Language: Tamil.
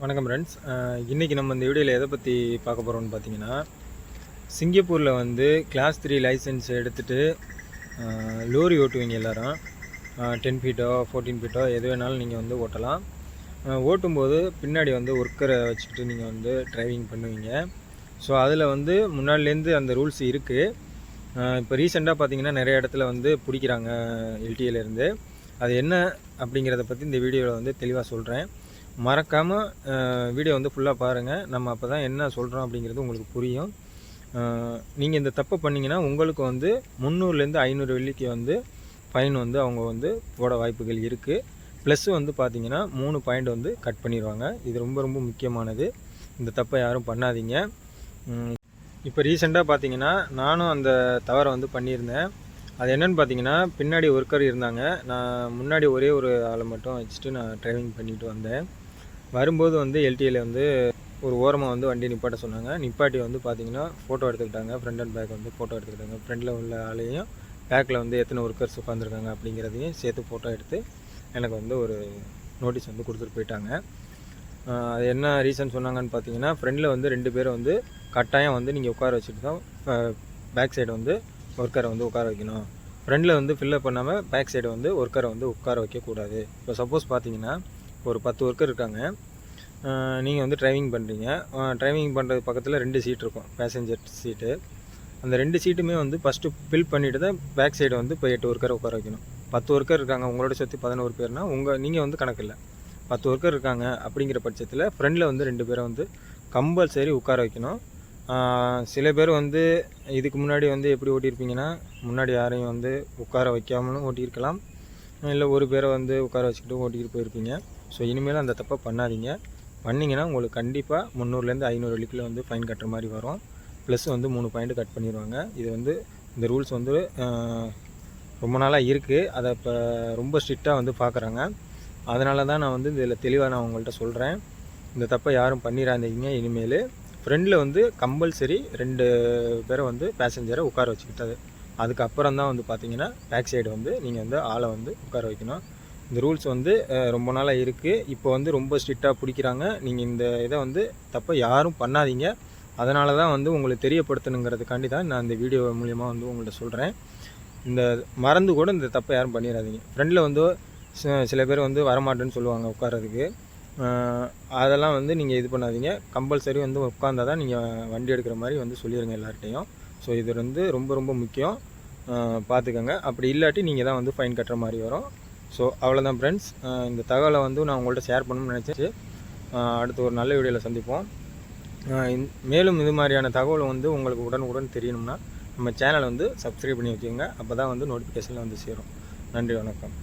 வணக்கம் ஃப்ரெண்ட்ஸ் இன்றைக்கி நம்ம இந்த வீடியோவில் எதை பற்றி பார்க்க போகிறோம்னு பார்த்தீங்கன்னா சிங்கப்பூரில் வந்து கிளாஸ் த்ரீ லைசன்ஸ் எடுத்துகிட்டு லோரி ஓட்டுவீங்க எல்லாரும். டென் ஃபீட்டோ ஃபோர்டீன் ஃபீட்டோ எது வேணாலும் நீங்கள் வந்து ஓட்டலாம். ஓட்டும்போது பின்னாடி வந்து ஒர்க்கரை வச்சுக்கிட்டு நீங்கள் வந்து டிரைவிங் பண்ணுவீங்க. ஸோ அதில் வந்து முன்னாடிலேருந்து அந்த ரூல்ஸ் இருக்குது இப்போ ரீசெண்டாக பார்த்தீங்கன்னா நிறைய இடத்துல வந்து பிடிக்கிறாங்க எல்டிஏலேருந்து அது என்ன அப்படிங்கிறத பற்றி இந்த வீடியோவில் வந்து தெளிவாக சொல்கிறேன் மறக்காமல் வீடியோ வந்து ஃபுல்லாக பாருங்கள் நம்ம அப்போ தான் என்ன சொல்கிறோம் அப்படிங்கிறது உங்களுக்கு புரியும். நீங்கள் இந்த தப்பு பண்ணிங்கன்னா உங்களுக்கு வந்து முந்நூறுலேருந்து ஐநூறு வெள்ளிக்கு வந்து ஃபைன் வந்து அவங்க வந்து போட வாய்ப்புகள் இருக்குது ப்ளஸ் வந்து பார்த்திங்கன்னா மூணு பாயிண்ட் வந்து கட் பண்ணிடுவாங்க இது ரொம்ப ரொம்ப முக்கியமானது. இந்த தப்பை யாரும் பண்ணாதீங்க. இப்போ ரீசெண்டாக பார்த்தீங்கன்னா நானும் அந்த தவறை வந்து பண்ணியிருந்தேன். அது என்னென்னு பார்த்தீங்கன்னா பின்னாடி ஒர்க்கர் இருந்தாங்க. நான் முன்னாடி ஒரே ஒரு ஆளை மட்டும் வச்சுட்டு நான் ட்ரைவிங் பண்ணிட்டு வந்தேன். வரும்போது வந்து எல்டிஏல வந்து ஒரு ஓரமாக வந்து வண்டி நிப்பாட்ட சொன்னாங்க. நிப்பாட்டி வந்து பார்த்தீங்கன்னா ஃபோட்டோ எடுத்துக்கிட்டாங்க. ஃப்ரண்ட் அண்ட் பேக் வந்து ஃபோட்டோ எடுத்துக்கிட்டாங்க. ஃப்ரண்டில் உள்ள ஆளையும் பேக்கில் வந்து எத்தனை ஒர்க்கர்ஸ் உட்காந்துருக்காங்க அப்படிங்கிறதையும் சேர்த்து ஃபோட்டோ எடுத்து எனக்கு வந்து ஒரு நோட்டீஸ் வந்து கொடுத்துட்டு போயிட்டாங்க. அது என்ன ரீசன் சொன்னாங்கன்னு பார்த்தீங்கன்னா ஃப்ரெண்டில் வந்து ரெண்டு பேரும் வந்து கட்டாயம் வந்து நீங்கள் உட்கார வச்சுட்டு தான் பேக் சைடு வந்து ஒர்க்கரை வந்து உட்கார வைக்கணும். ஃப்ரெண்டில் வந்து ஃபில்லப் பண்ணாமல் பேக் சைடு வந்து ஒர்க்கரை வந்து உட்கார வைக்கக்கூடாது. இப்போ சப்போஸ் பார்த்தீங்கன்னா ஒரு பத்து ஒர்க்கர் இருக்காங்க. நீங்கள் வந்து டிரைவிங் பண்ணுறீங்க டிரைவிங் பண்ணுறது பக்கத்தில் ரெண்டு சீட் இருக்கும். பேசஞ்சர் சீட்டு அந்த ரெண்டு சீட்டுமே வந்து ஃபஸ்ட்டு ஃபில் பண்ணிவிட்டு தான் பேக் சைடு வந்து இப்போ எட்டு ஒர்க்கரை உட்கார வைக்கணும். பத்து ஒர்க்கர் இருக்காங்க உங்களோட சுற்றி பதினோரு பேர்னா உங்கள் நீங்கள் வந்து கணக்கு இல்லை. பத்து ஒர்க்கர் இருக்காங்க அப்படிங்கிற பட்சத்தில் ஃப்ரெண்டில் வந்து ரெண்டு பேரை வந்து கம்பல்சரி உட்கார வைக்கணும். சில பேர் வந்து இதுக்கு முன்னாடி வந்து எப்படி ஓட்டியிருப்பீங்கன்னா முன்னாடி யாரையும் வந்து உட்கார வைக்காமலும் ஓட்டியிருக்கலாம். இல்லை ஒரு பேரை வந்து உட்கார வச்சுக்கிட்டு ஓட்டிகிட்டு போயிருப்பீங்க. ஸோ இனிமேல் அந்த தப்பை பண்ணாதீங்க. பண்ணிங்கன்னா உங்களுக்கு கண்டிப்பாக முந்நூறுலேருந்து ஐநூறு வலிக்குள்ளே வந்து ஃபைன் கட்டுற மாதிரி வரும். ப்ளஸ் வந்து மூணு பாயிண்ட் கட் பண்ணிடுவாங்க இது வந்து இந்த ரூல்ஸ் வந்து ரொம்ப நாளாக இருக்குது அதை இப்போ ரொம்ப ஸ்ட்ரிக்டாக வந்து பார்க்குறாங்க அதனால தான் நான் வந்து இதில் தெளிவாக நான் உங்கள்கிட்ட சொல்கிறேன் இந்த தப்பை யாரும் பண்ணிடாதீங்க இனிமேல் ஃப்ரெண்டில் வந்து கம்பல்சரி ரெண்டு பேரை வந்து பேசஞ்சரை உட்கார வச்சுக்கிட்டது. அதுக்கப்புறம் தான் வந்து பார்த்தீங்கன்னா பேக் சைடு வந்து நீங்கள் வந்து ஆளை வந்து உட்கார வைக்கணும். இந்த ரூல்ஸ் வந்து ரொம்ப நாளாக இருக்குது இப்போ வந்து ரொம்ப ஸ்ட்ரிக்டாக பிடிக்கிறாங்க. நீங்கள் இந்த இதை வந்து தப்பை யாரும் பண்ணாதீங்க. அதனால தான் வந்து உங்களுக்கு தெரியப்படுத்தணுங்கிறதுக்காண்டி தான் நான் இந்த வீடியோ மூலியமாக வந்து உங்கள்கிட்ட சொல்கிறேன் இந்த மறந்து கூட இந்த தப்பை யாரும் பண்ணிடாதீங்க. ஃப்ரெண்டில் வந்து சில பேர் வந்து வரமாட்டேன்னு சொல்லுவாங்க உட்காரதுக்கு அதெல்லாம் வந்து நீங்கள் இது பண்ணாதீங்க. கம்பல்சரி வந்து உட்காந்தா தான் நீங்கள் வண்டி எடுக்கிற மாதிரி வந்து சொல்லிடுங்க எல்லார்ட்டையும் ஸோ இது வந்து ரொம்ப ரொம்ப முக்கியம். பார்த்துக்கோங்க அப்படி இல்லாட்டி நீங்கள் தான் வந்து ஃபைன் கட்டுற மாதிரி வரும். ஸோ அவ்வளோதான் ஃப்ரெண்ட்ஸ் இந்த தகவலை வந்து நான் உங்கள்கிட்ட ஷேர் பண்ணணும்னு நினச்சி அடுத்து ஒரு நல்ல வீடியோவில் சந்திப்போம். மேலும் இது மாதிரியான தகவல் வந்து உங்களுக்கு உடனுக்குடன் தெரியணும்னா நம்ம சேனலை வந்து சப்ஸ்கிரைப் பண்ணி வச்சுக்கோங்க. அப்போ தான் வந்து நோட்டிஃபிகேஷனில் வந்து சேரும். நன்றி வணக்கம்.